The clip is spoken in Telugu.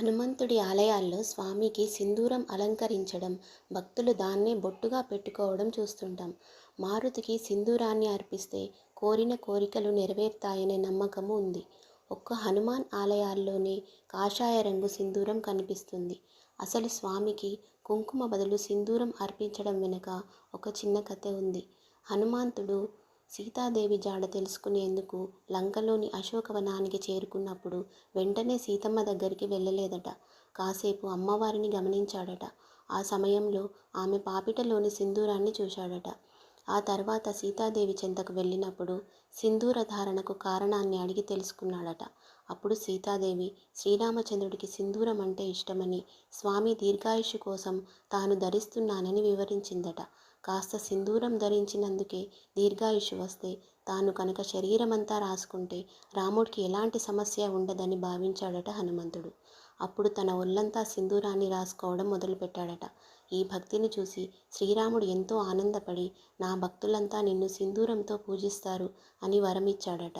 హనుమంతుడి ఆలయాల్లో స్వామికి సింధూరం అలంకరించడం భక్తులు దాన్నే బొట్టుగా పెట్టుకోవడం చూస్తుంటాం. మారుతికి సింధూరాన్ని అర్పిస్తే కోరిన కోరికలు నెరవేరుతాయనే నమ్మకము ఉంది. ఒక్క హనుమాన్ ఆలయాల్లోనే కాషాయ రంగు సింధూరం కనిపిస్తుంది. అసలు స్వామికి కుంకుమ బదులు సింధూరం అర్పించడం వెనుక ఒక చిన్న కథ ఉంది. హనుమంతుడు సీతాదేవి జాడ తెలుసుకునేందుకు లంకలోని అశోకవనానికి చేరుకున్నప్పుడు వెంటనే సీతమ్మ దగ్గరికి వెళ్ళలేదట. కాసేపు అమ్మవారిని గమనించాడట. ఆ సమయంలో ఆమె పాపిటలోని సింధూరాన్ని చూశాడట. ఆ తర్వాత సీతాదేవి చెంతకు వెళ్ళినప్పుడు సింధూర ధారణకు కారణాన్ని అడిగి తెలుసుకున్నాడట. అప్పుడు సీతాదేవి శ్రీరామచంద్రుడికి సింధూరం అంటే ఇష్టమని స్వామి దీర్ఘాయుషు కోసం తాను ధరిస్తున్నానని వివరించిందట. కాస్త సింధూరం ధరించినందుకే దీర్ఘాయుషు వస్తే తాను కనుక శరీరమంతా రాసుకుంటే రాముడికి ఎలాంటి సమస్య ఉండదని భావించాడట హనుమంతుడు. అప్పుడు తన ఒళ్ళంతా సింధూరాన్ని రాసుకోవడం మొదలుపెట్టాడట. ఈ భక్తిని చూసి శ్రీరాముడు ఎంతో ఆనందపడి నా భక్తులంతా నిన్ను సింధూరంతో పూజిస్తారు అని వరమిచ్చాడట.